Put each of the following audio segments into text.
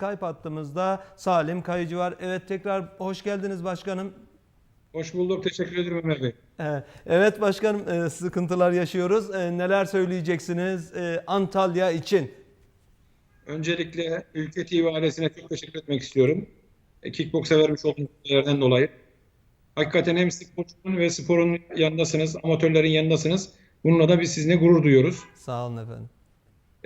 Skype hattımızda Salim Kayıcı var. Evet tekrar hoş geldiniz başkanım. Hoş bulduk. Teşekkür ederim Ömer Bey. Ee, Evet başkanım e, sıkıntılar yaşıyoruz. E, Neler söyleyeceksiniz e, Antalya için? Öncelikle Ülke TV ailesine çok teşekkür etmek istiyorum. Kickboksa vermiş olduğunuz dolayı. Hakikaten hem sporcunun ve sporun yanındasınız, amatörlerin yanındasınız. Bununla da biz sizinle gurur duyuyoruz. Sağ olun efendim.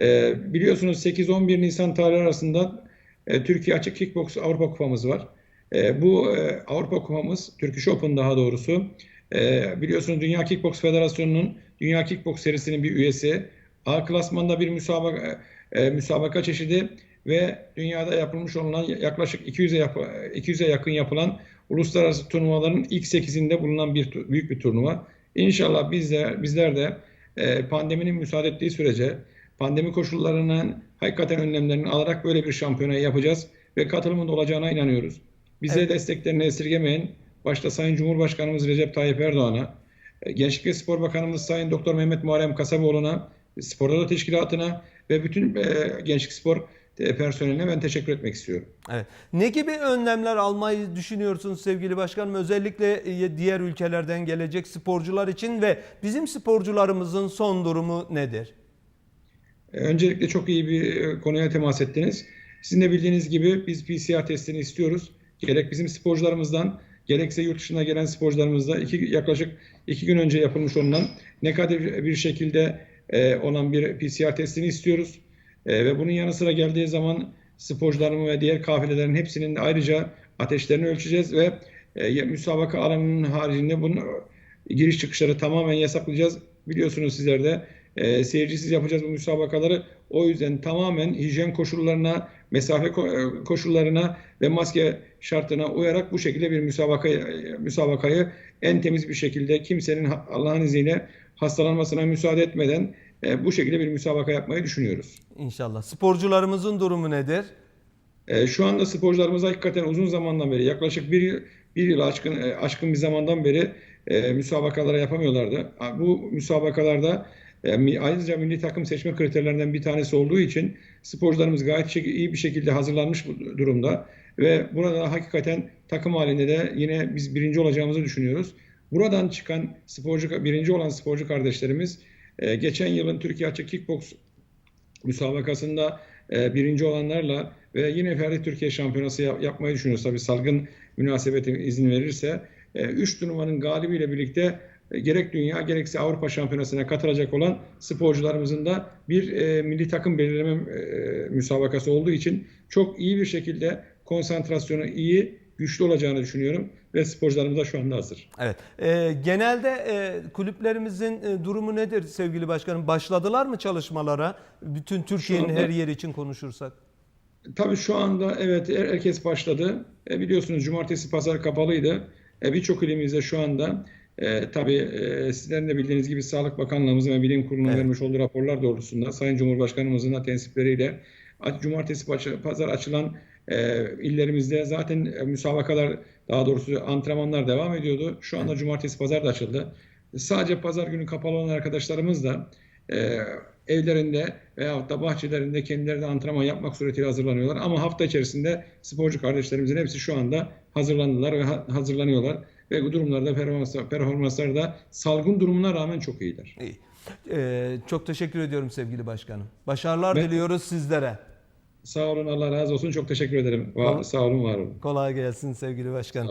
E, biliyorsunuz 8-11 Nisan tarihi arasında e, Türkiye Açık Kickboks Avrupa Kupamız var. E, bu e, Avrupa Kupamız, Turkish Open daha doğrusu, e, biliyorsunuz Dünya Kickboks Federasyonu'nun Dünya Kickboks serisinin bir üyesi. A klasmanda bir müsabaka, e, müsabaka çeşidi ve dünyada yapılmış olan yaklaşık 200'e yap 200'e yakın yapılan uluslararası turnuvaların ilk 8'inde bulunan bir büyük bir turnuva. İnşallah bizler bizler de e, pandeminin müsaade ettiği sürece pandemi koşullarının hakikaten önlemlerini alarak böyle bir şampiyonayı yapacağız ve katılımın olacağına inanıyoruz. Bize Evet. desteklerini esirgemeyin. Başta Sayın Cumhurbaşkanımız Recep Tayyip Erdoğan'a, e, Gençlik ve Spor Bakanımız Sayın Doktor Mehmet Muharrem Kasaboğlu'na, Spor Oda Teşkilatı'na ve bütün e, gençlik spor e, personeline ben teşekkür etmek istiyorum. Evet. Ne gibi önlemler almayı düşünüyorsunuz sevgili başkanım? Özellikle diğer ülkelerden gelecek sporcular için ve bizim sporcularımızın son durumu nedir? E, Öncelikle çok iyi bir e, konuya temas ettiniz. Sizin de bildiğiniz gibi biz PCR testini istiyoruz. Gerek bizim sporcularımızdan gerekse yurt dışına gelen sporcularımızda iki, yaklaşık iki gün önce yapılmış olan negatif bir şekilde e, olan bir PCR testini istiyoruz. E, ve bunun yanı sıra geldiği zaman sporcularımın ve diğer kafilelerin hepsinin ayrıca ateşlerini ölçeceğiz ve e, müsabaka alanının haricinde bunun giriş çıkışları tamamen yasaklayacağız. Biliyorsunuz sizler de e, seyircisiz yapacağız bu müsabakaları. O yüzden tamamen hijyen koşullarına, mesafe e, koşullarına ve maske şartına uyarak bu şekilde bir müsabaka e, müsabakayı en temiz bir şekilde kimsenin Allah'ın izniyle hastalanmasına müsaade etmeden e, bu şekilde bir müsabaka yapmayı düşünüyoruz. İnşallah. Sporcularımızın durumu nedir? E, şu anda sporcularımız hakikaten uzun zamandan beri yaklaşık bir, yıl- bir yıl aşkın, e, aşkın bir zamandan beri e, müsabakalara yapamıyorlardı. Bu müsabakalarda e, mi- ayrıca milli takım seçme kriterlerinden bir tanesi olduğu için sporcularımız gayet iyi bir şekilde hazırlanmış bu durumda ve burada hakikaten takım halinde de yine biz birinci olacağımızı düşünüyoruz. Buradan çıkan sporcu birinci olan sporcu kardeşlerimiz e, geçen yılın Türkiye Açık Kickboks müsabakasında e, birinci olanlarla ve yine Ferdi Türkiye Şampiyonası yap- yapmayı düşünüyoruz. Tabii salgın münasebeti izin verirse. E, üç turnuvanın galibiyle birlikte e, gerek dünya gerekse Avrupa Şampiyonası'na katılacak olan sporcularımızın da bir e, milli takım belirleme e, müsabakası olduğu için çok iyi bir şekilde konsantrasyonu iyi, güçlü olacağını düşünüyorum ve sporcularımız da şu anda hazır. Evet. E, genelde e, kulüplerimizin e, durumu nedir sevgili başkanım? Başladılar mı çalışmalara? Bütün Türkiye'nin anda- her yeri için konuşursak. Tabii şu anda evet her- herkes başladı. E, biliyorsunuz cumartesi pazar kapalıydı. E, Birçok ilimizde şu anda e, tabii e, sizlerin de bildiğiniz gibi Sağlık Bakanlığımızın ve Bilim Kurulu'nun Evet. vermiş olduğu raporlar doğrultusunda Sayın Cumhurbaşkanımızın da tensipleriyle cumartesi pazar açılan e, illerimizde zaten e, müsabakalar daha doğrusu antrenmanlar devam ediyordu. Şu anda cumartesi pazar da açıldı. Sadece pazar günü kapalı olan arkadaşlarımız da e, evlerinde veyahut da bahçelerinde kendileri de antrenman yapmak suretiyle hazırlanıyorlar. Ama hafta içerisinde sporcu kardeşlerimizin hepsi şu anda hazırlandılar ve ha- hazırlanıyorlar. Ve bu durumlarda performanslar, performanslar da salgın durumuna rağmen çok iyiler. İyi. E, çok teşekkür ediyorum sevgili başkanım. Başarılar Ben- diliyoruz sizlere. Sağ olun Allah razı olsun. Çok teşekkür ederim. Var, sağ olun var olun. Kolay gelsin sevgili başkanım.